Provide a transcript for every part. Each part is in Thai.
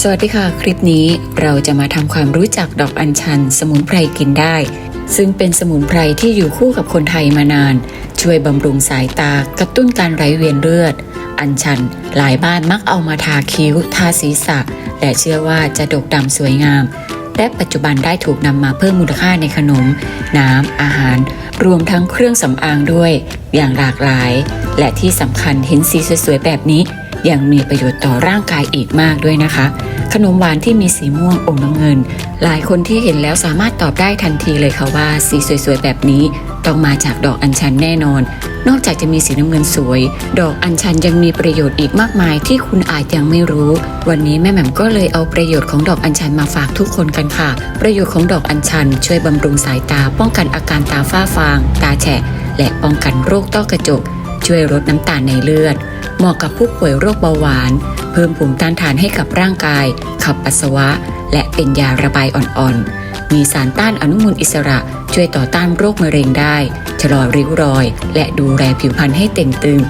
สวัสดีค่ะ คลิปนี้เราจะมาทำความรู้จักดอกอัญชัน สมุนไพรกินได้ ซึ่งเป็นสมุนไพรที่อยู่คู่กับคนไทยมานาน ช่วยบำรุงสายตากระตุ้นการไหลเวียนเลือด อัญชันหลายบ้านมักเอามาทาคิ้ว ทาศีรษะ และเชื่อว่าจะดกดำสวยงาม และปัจจุบันได้ถูกนำมาเพิ่มมูลค่าในขนม น้ำอาหาร รวมทั้งเครื่องสำอางด้วย อย่างหลากหลาย และที่สำคัญเห็นสีสวยๆแบบนี้ ยังมีประโยชน์ต่อร่างกายอีกมากด้วยนะคะ ขนมหวานที่มีสีม่วงอมน้ำเงิน หลายคนที่เห็นแล้วสามารถตอบได้ทันทีเลยค่ะว่า สีสวยๆแบบนี้ต้องมาจากดอกอัญชันแน่นอน นอกจากจะมีสีน้ำเงินสวย ดอกอัญชันยังมีประโยชน์อีกมากมายที่คุณอาจยังไม่รู้ วันนี้แม่แหม่มก็เลยเอาประโยชน์ของดอกอัญชันมาฝากทุกคนกันค่ะ ประโยชน์ของดอกอัญชัน ช่วยบำรุงสายตา ป้องกันอาการตาฝ้าฟาง ตาแฉะ และป้องกันโรคต้อกระจก ช่วยลดน้ำตาลในเลือด เหมาะกับผู้ป่วยโรคเบาหวาน เพิ่มภูมิต้านทานให้กับร่างกาย ขับปัสสาวะ และเป็นยาระบายอ่อนๆ มีสารต้านอนุมูลอิสระช่วยต่อต้านโรคมะเร็งได้ ชะลอริ้วรอย และดูแลผิวพรรณให้เต่งตึง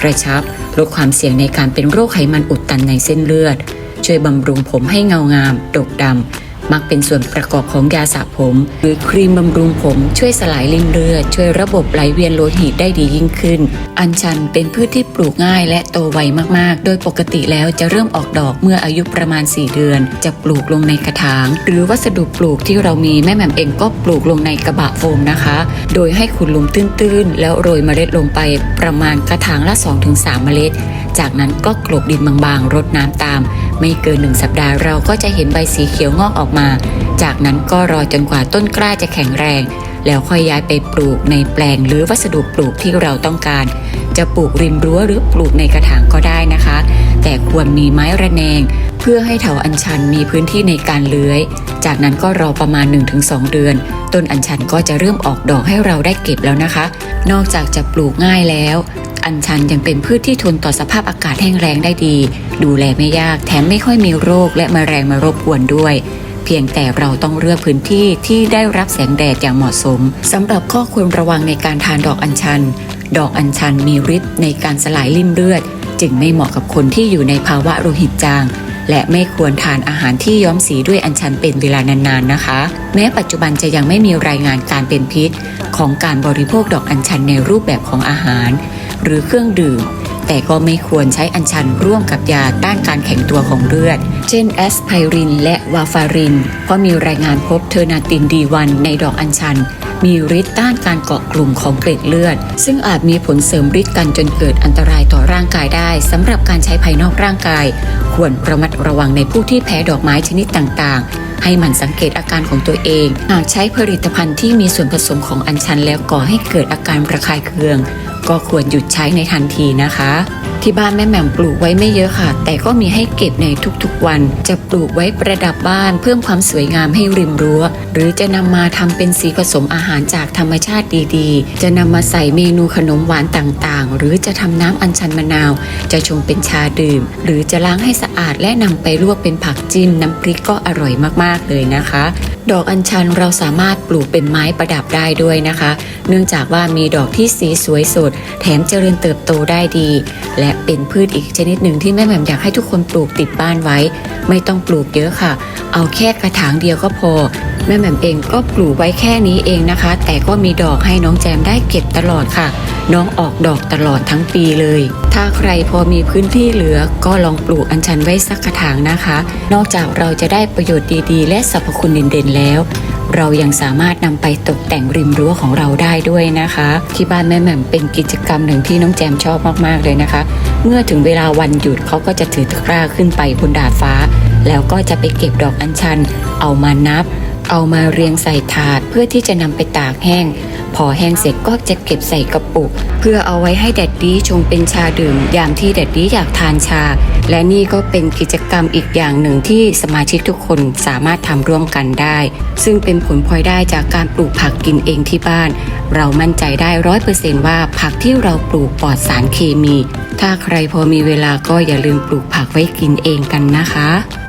กระชับ ลดความเสี่ยงในการเป็นโรคไขมันอุดตันในเส้นเลือด ช่วยบำรุงผมให้เงางาม ดกดำ มักเป็นส่วนประกอบของยาสระผม หรือครีมบำรุงผมช่วยสลายริ่มเลือด ช่วยระบบไหลเวียนโลหิตได้ดียิ่งขึ้น อัญชันเป็นพืชที่ปลูกง่ายและโตไวมากๆ โดยปกติแล้วจะเริ่มออกดอกเมื่ออายุประมาณ 4 เดือน จะปลูกลงในกระถาง หรือวัสดุปลูกที่เรามีแม่แหม่มเองก็ปลูกลงในกระบะโฟมนะคะ โดยให้ขุดหลุมตื้นๆ แล้วโรยเมล็ดลงไปประมาณกระถางละ 2-3 เมล็ด จากนั้นก็กลบดินบางๆรดน้ำตามไม่เกินหนึ่งสัปดาห์เราก็จะเห็นใบสีเขียวงอกออกมา จากนั้นก็รอจนกว่าต้นกล้าจะแข็งแรง แล้วค่อยย้ายไปปลูกในแปลงหรือวัสดุปลูกที่เราต้องการ จะปลูกริมรั้วหรือปลูกในกระถางก็ได้นะคะ แต่ควรมีไม้ระแนง เพื่อให้เถาอัญชันมีพื้นที่ในการเลื้อย จากนั้นก็รอประมาณ 1-2 เดือน ต้นอัญชันก็จะเริ่มออกดอกให้เราได้เก็บแล้วนะคะ นอกจากจะปลูกง่ายแล้ว อัญชันยังเป็นพืชที่ทนต่อสภาพอากาศแห้งแล้งได้ดี ดูแลไม่ยากแถมไม่ค่อยมีโรคและมแมลงมารบกวนด้วย เพียงแต่เราต้องเลือกพื้นที่ที่ได้รับแสงแดดอย่างเหมาะสมสำหรับข้อควรระวังในการทานดอกอัญชัน ดอกอัญชันมีฤทธิ์ในการสลายริ่มเลือด จึงไม่เหมาะกับคนที่อยู่ในภาวะโลหิตจางและไม่ควรทานอาหารที่ย้อมสีด้วยอัญชันเป็นเวลานานๆนะคะ แม้ปัจจุบันจะยังไม่มีรายงานการเป็นพิษ ของการบริโภคดอกอัญชันในรูปแบบของอาหาร หรือเครื่องดื่ม แต่ก็ไม่ควรใช้อัญชันร่วมกับยาต้านการแข็งตัวของเลือด เช่นแอสไพรินและวาฟาริน เพราะมีรายงานพบเทอร์นาตินดีวันในดอกอัญชัน มีฤทธิ์ต้านการเกาะกลุ่มของเกล็ดเลือด ซึ่งอาจมีผลเสริมฤทธิ์กันจนเกิดอันตรายต่อร่างกายได้สำหรับการใช้ภายนอกร่างกาย ควรระมัดระวังในผู้ที่แพ้ดอกไม้ชนิดต่างๆ ให้หมันสังเกตอาการของตัวเอง หากใช้ผลิตภัณฑ์ที่มีส่วนผสมของอัญชันแล้วก่อให้เกิดอาการระคายเคือง ก็ควรหยุดใช้ในทันทีนะคะ ที่บ้านแม่แหม่มปลูกไว้ไม่เยอะค่ะ แต่ก็มีให้เก็บในทุกๆวัน จะปลูกไว้ประดับบ้าน เพิ่มความสวยงามให้ริมรั้ว หรือจะนำมาทำเป็นสีผสมอาหารจากธรรมชาติดีๆ จะนำมาใส่เมนูขนมหวานต่างๆ หรือจะทำน้ำอัญชันมะนาว จะชงเป็นชาดื่ม หรือจะล้างให้สะอาดและนำไปลวกเป็นผักจิ้มน้ำพริกก็อร่อยมากๆเลยนะคะ ดอกอัญชันเราสามารถปลูกเป็นไม้ประดับได้ด้วยนะคะ เนื่องจากว่ามีดอกที่สีสวยสด แถมเจริญเติบโตได้ดีและและเป็นพืชอีกชนิดหนึ่งที่แม่แหม่มอยากให้ทุกคนปลูกติดบ้านไว้ ไม่ต้องปลูกเยอะค่ะ เอาแค่กระถางเดียวก็พอ แม่แหม่มเองก็ปลูกไว้แค่นี้เองนะคะ แต่ก็มีดอกให้น้องแจมได้เก็บตลอดค่ะ น้องออกดอกตลอดทั้งปีเลย ถ้าใครพอมีพื้นที่เหลือก็ลองปลูกอัญชันไว้สักกระถางนะคะ นอกจากเราจะได้ประโยชน์ดีๆ และสรรพคุณเด่นๆแล้ว เรายังสามารถนำไปตกแต่งริมรั้วของเราได้ด้วยนะคะ ที่บ้านแม่แหม่มเป็นกิจกรรมหนึ่งที่น้องแจมชอบมากๆเลยนะคะ เมื่อถึงเวลาวันหยุดเขาก็จะถือตะกร้าขึ้นไปบนดาดฟ้า แล้วก็จะไปเก็บดอกอัญชัน เอามานับ เอามาเรียงใส่ถาดเพื่อที่จะนำไปตากแห้ง พอแห้งเสร็จก็จะเก็บใส่กระปุก เพื่อเอาไว้ให้แดดดี้ชงเป็นชาดื่ม ยามที่แดดดี้อยากทานชา และนี่ก็เป็นกิจกรรมอีกอย่างหนึ่งที่สมาชิกทุกคนสามารถทำร่วมกันได้ ซึ่งเป็นผลพลอยได้จากการปลูกผักกินเองที่บ้าน เรามั่นใจได้ร้อยเปอร์เซนต์ว่าผักที่เราปลูกปลอดสารเคมี ถ้าใครพอมีเวลาก็อย่าลืมปลูกผักไว้กินเองกันนะคะ